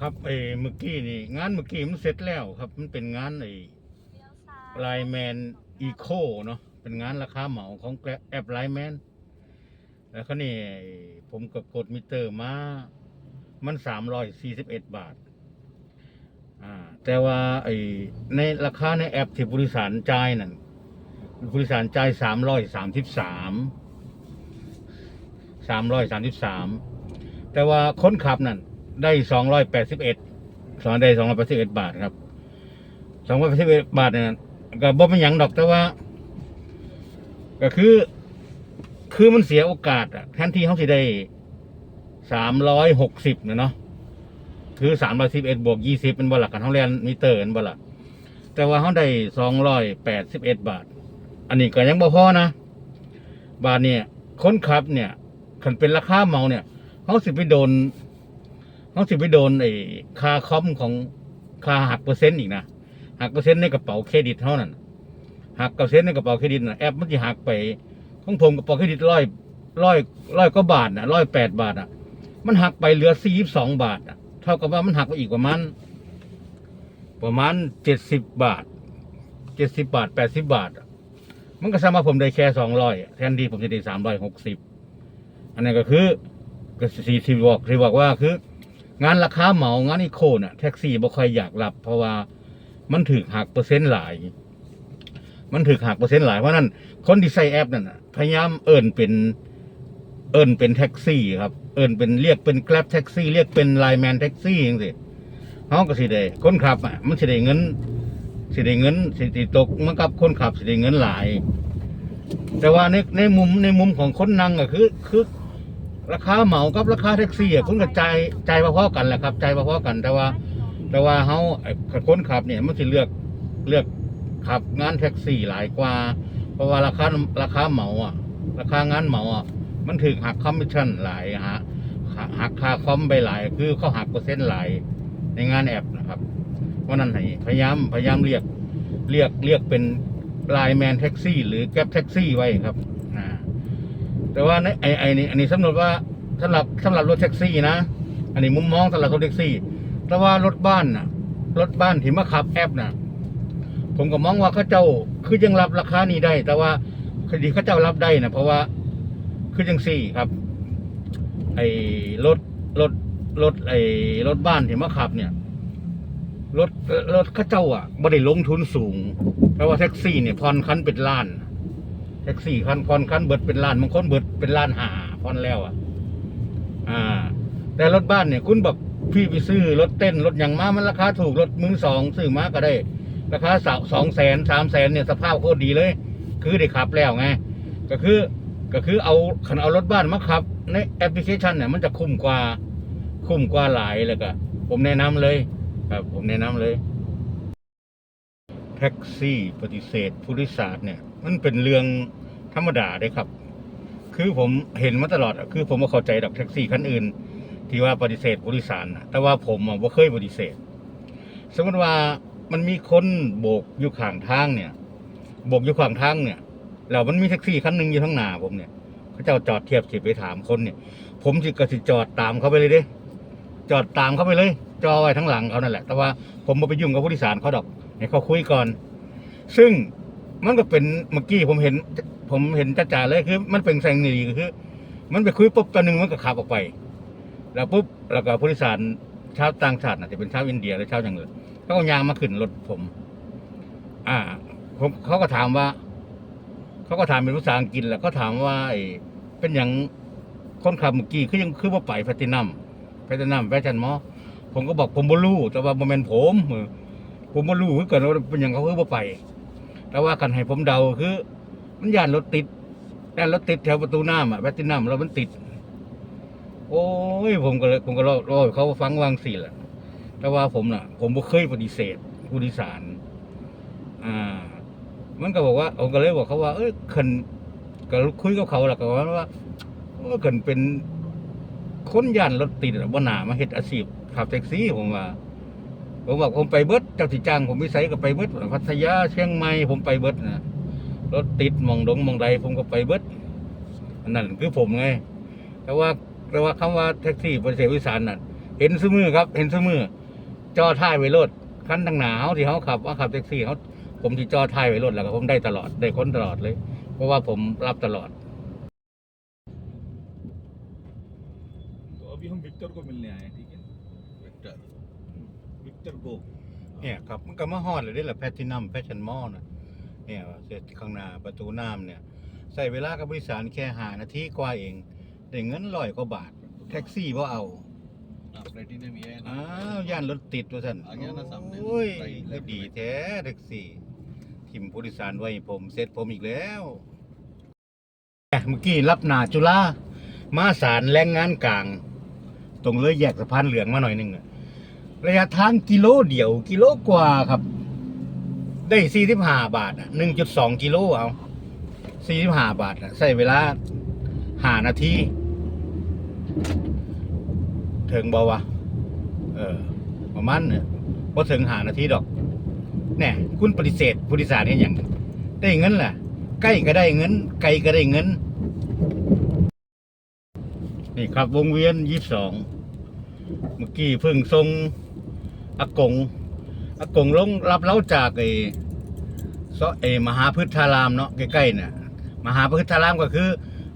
ครับไอ้เมื่อกี้นี่ งานเมื่อกี้มันเสร็จแล้วครับ มันเป็นงานไอ้ไลแมนอีโคเนาะเป็นงานราคาเหมาของแอปไลแมนแล้วก็นี่ผมก็กดมิเตอร์มา มันสามร้อยสี่สิบเอ็ดบาท อ่า แต่ว่าไอ้ในราคาในแอปที่บริษัทจ่ายนั่นบริษัทจ่ายสามร้อยสามสิบสามสามร้อยสามสิบสามแต่ว่าคนขับนั่น ได้สองร้อยแปดสิบเอ็ดสอนได้สองร้อยแปดสิบเอ็ดบาทครับสองร้อยแปดสิบเอ็ดบาทเนี่ยก็บ่เป็นหยังดอกแต่ว่า ก็คือ คือมันเสียโอกาสอะแทนที่เขาสิได้สามร้อยหกสิบนะเนาะคือสามร้อยสิบเอ็ดบวกยี่สิบเป็นบหลักกันเขาเรียนมิเตอร์เป็นบหลักแต่ว่าเขาได้สองร้อยแปดสิบเอ็ดบาท อันนี้ก็ยังบ่พอนะ บาทเนี่ยคนขับเนี่ยคันเป็นราคาเมาเนี่ยเขาสิไปโดน เขาสิไปโดนไอ้คาคอมของคาหักเปอร์เซ็นต์อีกนะหักเปอร์เซ็นต์ในกระเป๋าเครดิตเท่านั้นหักเปอร์เซ็นต์ในกระเป๋าเครดิตนะแอปมันจะหักไปของผมกระเป๋าเครดิตร้อยร้อยร้อยก็บาทนะร้อยแปดบาทอะ มันหักไปเหลือสี่สิบสองบาทอะ เท่ากับว่ามันหักไปอีกประมาณประมาณเจ็ดสิบบาทเจ็ดสิบบาทแปดสิบบาทมันก็สามารถผมได้แค่สองร้อยแทนที่ผมจะได้สามร้อยหกสิบอันนี้ก็คือก็สี่สิบบอกที่บอกว่าคือ งานราคาเหมางานอีโคน่ะแท็กซี่บ่ค่อยอยากรับ เพราะว่ามันถือหักเปอร์เซ็นต์หลาย มันถือหักเปอร์เซ็นต์หลายเพราะนั้นคนที่ใช้แอปนั่นพยายามเอิ้นเป็น เอิ้นเป็นแท็กซี่ครับ เอิ้นเป็นเรียกเป็นแกร็บแท็กซี่เรียกเป็นไลแมนแท็กซี่จังซี่เฮาก็สิได้คนขับอะมันสิได้เงินสิได้เงินสิได้ตกมันกับคนขับสิได้เงินหลาย แต่ว่าในในมุมในมุมของคนนั่งก็คือคือ ราคาเหมากับราคาแท็กซี่คุณก็ใจใจพอๆกันแหละครับ ใจพอๆกัน แต่ว่า แต่ว่าเฮาคนขับเนี่ยมันสิเลือกเลือกขับงานแท็กซี่หลายกว่า เพราะว่าราคาราคาเหมาอะ ราคางานเหมาอะมันถึงหักคอมมิชชั่นหลายฮะหักค่าคอมไปหลาย คือเขาหักเปอร์เซ็นต์หลายในงานแอปนะครับเพราะนั้นให้พยายามพยายามเรียกเรียกเรียกเป็นไลน์แมนแท็กซี่ หรือแก๊ปแท็กซี่ไว้ครับแต่ว่าในไอไอนี่อันนี้สำหรับว่า สำหรับสำหรับรถแท็กซี่นะ อันนี้มุมมองสำหรับรถแท็กซี่ แต่ว่ารถบ้านน่ะ รถบ้านที่มาขับแอปน่ะ ผมก็มองว่าเขาเจ้าคือยังรับราคานี้ได้ แต่ว่าคดีเขาเจ้ารับได้นะเพราะว่าคือจังซี่ครับ ไอ้รถรถรถไอ้รถบ้านที่มาขับเนี่ยรถรถเข้าเจ้าอะไม่ได้ลงทุนสูงแต่ว่าแท็กซี่เนี่ยผ่อนคันเป็นล้าน แท็กซี่คันผ่อนคันเบิดเป็นล้านบางคนเบิดเป็นล้านหาผ่อนแล้วอะ อ่า แต่รถบ้านเนี่ยคุณแบบพี่ไปซื้อรถเต้นรถอย่างมามันราคาถูกรถมือสองซื้อมาก็ได้ราคาสสองแสนสามแสนเนี่ยสภาพโคตรดีเลย คือได้ขับแล้วไงก็คือก็คือเอาขันเอารถบ้านมาขับ ในแอปพลิเคชันเนี่ยมันจะคุ้มกว่าคุ้มกว่าหลายเลยก็ผมแนะนำเลยครับผมแนะนำเลยแท็กซี่ปฏิเสธผู้โดยสารเนี่ย มันเป็นเรื่องธรรมดาเลยครับ คือผมเห็นมาตลอดคือผมก็เข้าใจดอกแท็กซี่คันอื่น ที่ว่าปฏิเสธผู้โดยสารนะแต่ว่าผมอะบ่เคยปฏิเสธ สมมติว่ามันมีคนโบกอยู่ข้างทางเนี่ย โบกอยู่ข้างทางเนี่ยแล้วมันมีแท็กซี่คันหนึ่งอยู่ข้างหน้าผมเนี่ยเขาจ้าจอดเทียบสิไปถามคนเนี่ย ผมสิกระสิจอดตามเขาไปเลยเด้จอดตามเขาไปเลย จอไว้ทั้งหลังเขานั่นแหละ แต่ว่าผมบ่ไปยุ่งกับผู้โดยสารเขาดอกให้เขาคุยก่อน ซึ่งมันก็เป็นเมื่อกี้ผมเห็น ผมเห็นจ่าๆเลยคือ มันเป็นแสงนีก็คือ มันไปคุยปุ๊บตอนหนึ่งมันก็ขับออกไป แล้วปุ๊บแล้วก็ผู้โดยสารชาวต่างชาติอาจจะเป็นชาวอินเดียหรือชาวอย่างอื่นเขาก็ยางมาขึ้นรถผม อ่า ผมเขาก็ถามว่า เขาก็ถามเป็นภาษาอังกฤษและเขาถามว่าไอ้เป็นอย่างคนขับเมื่อกี้คือยังคือว่าไปแพตินัมแพตินัมแฟชั่นมอผมก็บอกผมบ่รู้แต่ว่าโมเมนผมผมบ่รู้คือเกิดว่าเป็นอย่างเขาคือว่าไป แต่ว่ากันให้ผมเดาคือ มันย่านรถติดย่านรถติดแถวประตูน้ำอะแพลตินัมแล้วมันติด โอ้ย ผมก็เลยผมก็รอรอเขาฟังวางสิแหละแต่ว่าผมน่ะ ผมบ่เคยปฏิเสธผู้โดยสาร อ่า มันก็บอกว่าผมก็เลยบอกเขาว่า เอ้ยคันก็คุยกับเขาแหละก็ว่าว่าเออคันเป็นคนย่านรถติดอะบ่น่ามาเฮ็ดอาชีพขับแท็กซี่ผมว่าผมบอกผมไปเบิดเจ้าสิจ้างผมไปไสก็ไปเบิดพัทยาเชียงใหม่ผมไปเบิดนะ รถติดหมองดงหมองใดผมก็ไปเบิดอันนั้นคือผมไง แต่ว่าแต่ว่าคำว่าแท็กซี่บริษัทวิสานน่ะ เห็นซมือครับ เห็นซมือจอท้ายไว้รถคันตั้งหนาวที่เขาขับว่าขับแท็กซี่เขาผมที่จอท้ายไว้รถแล้วก็ผมได้ตลอดได้ค้นตลอดเลย เพราะว่าผมรับตลอด तो अभी हम विक्टर को मिलने आए हैं ठीक है विक्टर विक्टर गो เนี่ยครับมันก็มาฮอดเลยได้แหละแพทินัมแฟชั่นมอลนะ เนี่ยเสร็จข้างหน้าประตูน้ำเนี่ยใส่เวลากับบริษัทแค่หานาทีกว่าเองได้เงินลอยกว่าบาท แท็กซี่บ่เอาอ้าวย่านรถติดว่าท่านโอ้ยดีแท้แท็กซี่ทิมผู้โดยสารไว้ผมเสร็จผมอีกแล้วเมื่อกี้รับหนาจุฬามาสารแรงงานกลาง ตรงเลยแยกสะพานเหลืองมาหน่อยหนึ่งระยะทางกิโลเดียว กิโลกว่าครับ ได้สี่สิบห้าบาทหนึ่งจุดสองกิโลเอาสี่สิบห้าบาทใส่เวลาหานาทีถึงบอวะเออ ประมาณเนี่ยพอถึงหานาทีดอกแน่คุณปฏิเสธผู้โดยสารเนี่ยอย่างได้เงินล่ะ ใกล้ก็ได้เงิน ไกลก็ได้เงิน นี่ครับวงเวียนยี่สิบสอง เมื่อกี้เพิ่งทรงอากง อากงลงรับเล้าจากไอ้ซอไอ้มหาพฤทธารามเนาะใกล้ๆเนี่ยมหาพฤทธารามก็คือ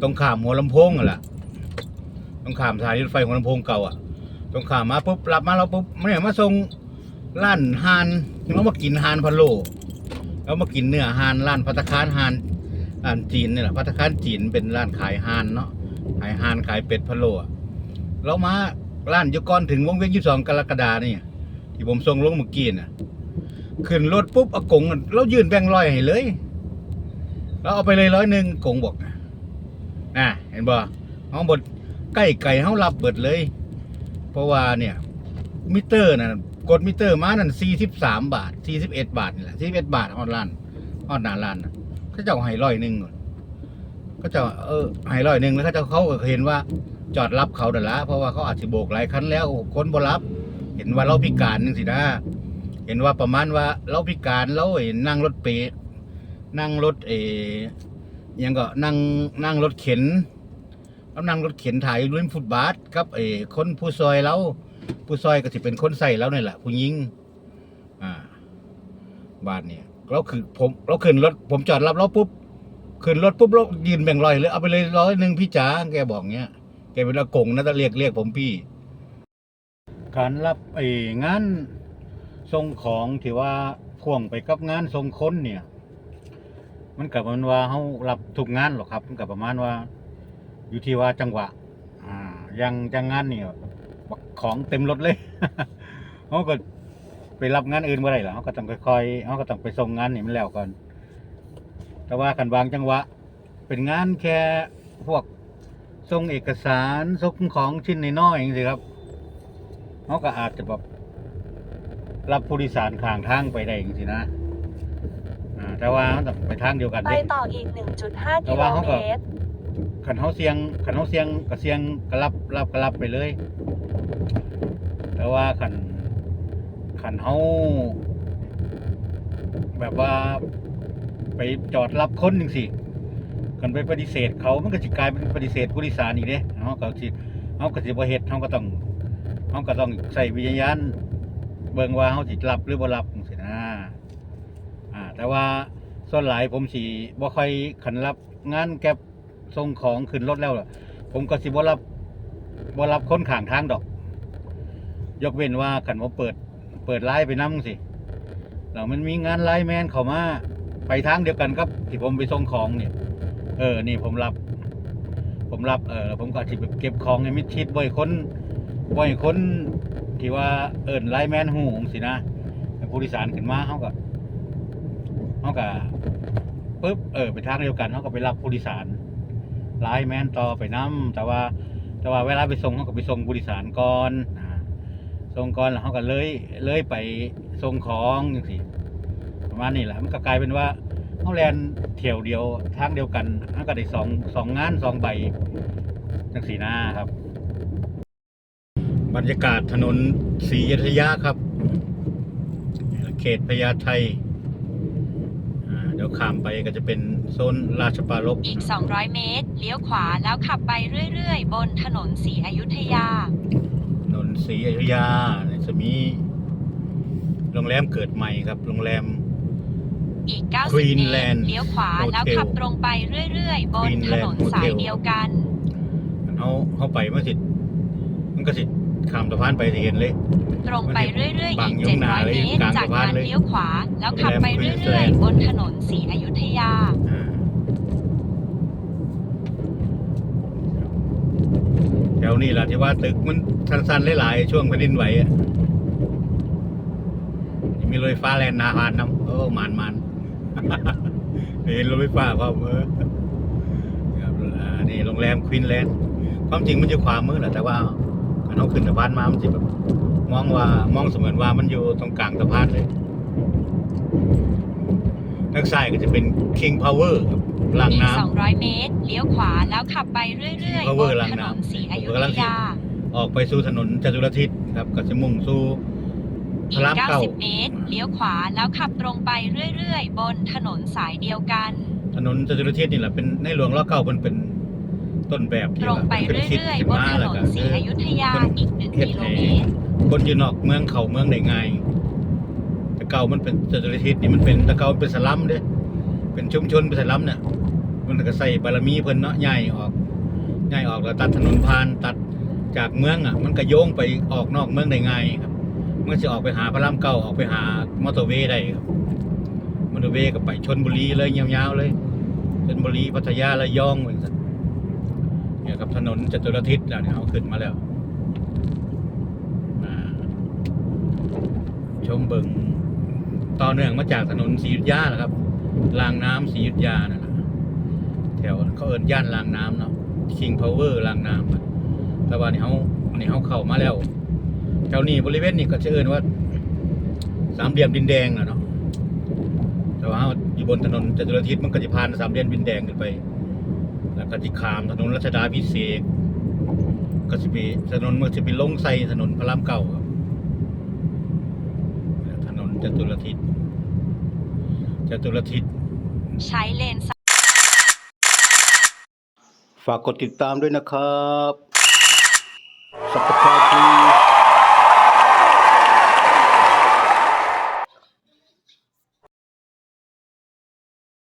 ตรงข้ามหัวลำโพงนั่นแหละตรงข้ามสถานีรถไฟหัวลำโพงเก่าอะตรงข้ามมาปุ๊บรับมาเราปุ๊บเนี่ยมาส่งร้านฮานเรามากินฮานพะโล้เรามากินเนื้อฮานร้านพัตคารฮานร้านจีนเนี่แหละพัตคารจีนเป็นร้านขายฮานเนาะขายฮานขายเป็ดพะโล้อะเรามาร้านยู่ก่อนถึงวงเวียนยี่สองกรกฎาเนี่ย ที่ผมส่งลงเมื่อกี้น่ะ ขึ้นรถปุ๊บอากงเรายื่นแบงค์ร้อยให้เลยเราเอาไปเลยร้อยหนึ่งกงบอกนะอะ เห็นบ่เอาบดใกล้ไก่เฮารับเบิดเลย เพราะว่าเนี่ย มิเตอร์น่ะกดมิเตอร์มานั่นสี่สิบสามบาทสี่สิบเอ็ดบาทนี่แหละสี่สิบเอ็ดบาทออนร้านออนหนาร้านนะเขาเจ้าให้ร้อยหนึ่งก่อนเขาเจ้าเออให้ร้อยหนึ่งแล้วเขาเจ้าเขาก็เห็นว่าจอดรับเขาเดี๋ยวละเพราะว่าเขาอาจจะโบกหลายคันแล้วคนบ่รับ เห็นว่าเราพิการนึงสินะ เห็นว่าประมาณว่าเราพิการเราเห็นนั่งรถเปรนั่งรถเอยังก็นั่งนั่งรถเข็นแล้วนั่งรถเข็นถ่ายอยู่ริมฟุตบาทกับเอคนผู้ซอยเราผู้ซอยก็สิเป็นคนใส่แล้วนี่แหละผู้หญิงอ่าบ้านเนี่ยเราคือผมเราขึ้นรถผมจอดรับเราปุ๊บขึ้นรถปุ๊บเรายืนแบ่งรอยเลยเอาไปเลยร้อยหนึ่งพี่จ๋าแกบอกเงี้ยแกเป็นอากงนะแต่เรียกเรียกผมพี่ การรับไอ้งานส่งของที่ว่าพ่วงไปกับงานส่งคนเนี่ย มันกับมันว่าเขารับทุกงานหรอกครับ มันกับประมาณว่า อยู่ที่ว่าจังหวะ อ่าย่างจังงานเนี่ยของเต็มรถเลยเขาก็ไปรับงานอื่นเมื่อไรล่ะเขาก็ต้องค่อยๆเขาก็ต้องไปส่งงานนี่มันแล้วก่อน แต่ว่ากันวางจังหวะ เป็นงานแค่พวกส่งเอกสารส่งของชิ้นน้อยๆอย่างนี้ครับ เขาก็อาจจะแบบรับผู้โดยสารข้างทางไปได้จริงๆนะอ่าแต่ว่าเขาต้องไปทางเดียวกันไปเด้ ต่ออีก 1.5แต่กิโลว่าเขาก็เมตร ขันเขาเสียงขันเขาเสียงก็เสียงก็รับรับก็รับไปเลย แต่ว่าขันขันเขาแบบว่าไปจอดรับคนหนึ่งสิขันไปปฏิเสธเขามันก็จะกลายเป็นปฏิเสธผู้โดยสารอีกเด้เขาก็สิเขาก็สิบ่เฮ็ดเขาก็ต้อง เขาก็ต้องใส่วิญญาณเบิ่งว่าเขาสิรับหรือบ่รับจังซี่นะอ่า แต่ว่าส่วนหลายผมสิบ่ค่อยขันรับงานแก็บส่งของขึ้นรถแล้วผมก็สิบ่รับบ่รับคนข้างทางดอก ยกเว้นว่าขันว่าเปิด เปิดไลน์ไปนำสิแล้วมันมีงานไลน์แมนเข้ามาไปทางเดียวกันครับที่ผมไปส่งของเนี่ย เออ นี่ผมรับ ผมรับ เออผมก็ที่แบเก็บของให้มิดชิดบ่อยคน บ่อยคนที่ว่าเอิญไลแมนหูงสินะผู้โดยสารขึ้นมาเขาก็เขาก็ปุ๊บเออไปทางเดียวกันเขาก็ไปรับผู้โดยสารไลแมนต่อไปนํแต่ว่าแต่ว่าเวลาไปส่งเขาก็ไปส่งผู้โดยสารก่อนส่งก่อนแล้วเขาก็เลยเลยไปส่งของจังซี่ประมาณนี้แหละมันก็กลายเป็นว่าเขาแลนเที่ยวเดียวทางเดียวกันเขาก็ได้สองสองงานสองใบจังสีหน้าครับ บรรยากาศถนนศรีอยุธยาครับ เขตพญาไทอ่าเดี๋ยวข้ามไปก็จะเป็นโซนราชปรารภอีก 200 เมตร เลี้ยวขวาแล้วขับไปเรื่อยๆ บนถนนศรีอยุธยา ถนนศรีอยุธยาเนี่ยจะมีโรงแรมเกิดใหม่ครับ โรงแรมอีก 90 เมตร Greenland เลี้ยวขวา Hotel แล้วขับตรงไปเรื่อยๆ บนถ Greenland นนสาย Hotel เดียวกันเขาเขาไปเมื่อสิมันก็สิ ข้ามสะพานไปสิเห็นเลย ตรงไปเรื่อยๆบัอีงกอยู่ข้างหน้า700เลยเมตรกลางจากสะพานนั้นเลยเลี้ยวขวา แล้วขับไปโรงแรมเรื่อย Queensland ๆบนถนนศรีอยุธยาอ่าแถวนี้แหละที่ว่าตึกมันสั้นๆหลายๆช่วงแผ่นดินไหวอะมีรถไฟฟ้าแลนนาพานน้ำเออมันมันเห็นรถไฟฟ้าพร้อมเออครับอ่านี่โรงแรมควีนแลนด์ความจริงมันอยู่ขวามือแหละแต่ว่า การเอาขึ้นสะพานมา มันจะแบบมองว่ามองเสมือนว่ามันอยู่ตรงกลางสะพานเลยทางซ้ายก็จะเป็น King Power ครับรางอีกน้ำ200 เมตร เลี้ยวขวาแล้วขับไปเรื่อยๆบ Power นรางถนน้ำนศรีอยุผมธกำลังสิยาออกไปสู่ถนนจตุรทิศครับก็จะมุ่งสู่อีพกระรามเก้า 90 เมตร เลี้ยวขวาแล้วขับตรงไปเรื่อยๆ บนถนนสายเดียวกัน ถนนจตุรทิศนี่แหละเป็นในหลวงรัชเก้ามันเป็น ต้นแบบที่ตรงว่าไปเป็นคิดเรื่อยขึ้นๆบนมาถแล้วนนก็ศรีอยุธยาอีก1เฮ็ดกิโลให้เมตรคนอยู่นอกเมืองเข้าเมืองได้ง่ายแต่เก่ามันเป็นจตุรทิศนี่มันเป็นแต่เก่ามันเป็นสลัมเด้เป็นชุมชนเป็นสลัมเนี่ยมันก็ใส่บารมีเพิ่นเนาะใหญ่ออกใหญ่ออกแล้วตัดถนนพานตัดจากเมืองอะ มันก็โยงไปออกนอกเมืองได้ง่ายครับมันจะออกไปหาพระรามเก้าออกไปหามอเตอร์เวย์ได้ครับมอเตอร์เวย์ก็ไปชนบุรีเลยยาวๆเลยชนบุรีพัทยาระยองเหมือนกัน เนี่ยครับถนนจตุรทิศแล้วเนี่ยเอาขึ้นมาแล้วอ่าชมเบิงต่อเนื่องมาจากถนนศรีอยุธยาแหละครับรางน้ำศรีอยุธยานั่นแหละแถวเขาเอินย่านรางน้ำเนาะ King Power รางน้ำอะแต่ว่านี่เขานี่เขาเข้ามาแล้วแถวนี้บริเวณนี้ก็จะเอินว่าสามเหลี่ยมดินแดงนะเนาะแต่ว่าอยู่บนถนนจตุรทิศมันก็จะผ่านสามเหลี่ยมดินแดงขึ้นไป แล้วก็จะขามถนนรัชดาพิเศษกก็จะไปถนนมันจะไปลงใส่ถนนพระรามเก้าครับแล้วถนนจตุรทิศจตุรทิศใช้เลนซ้ายฝากกดติดตามด้วยนะครับ Subscribe please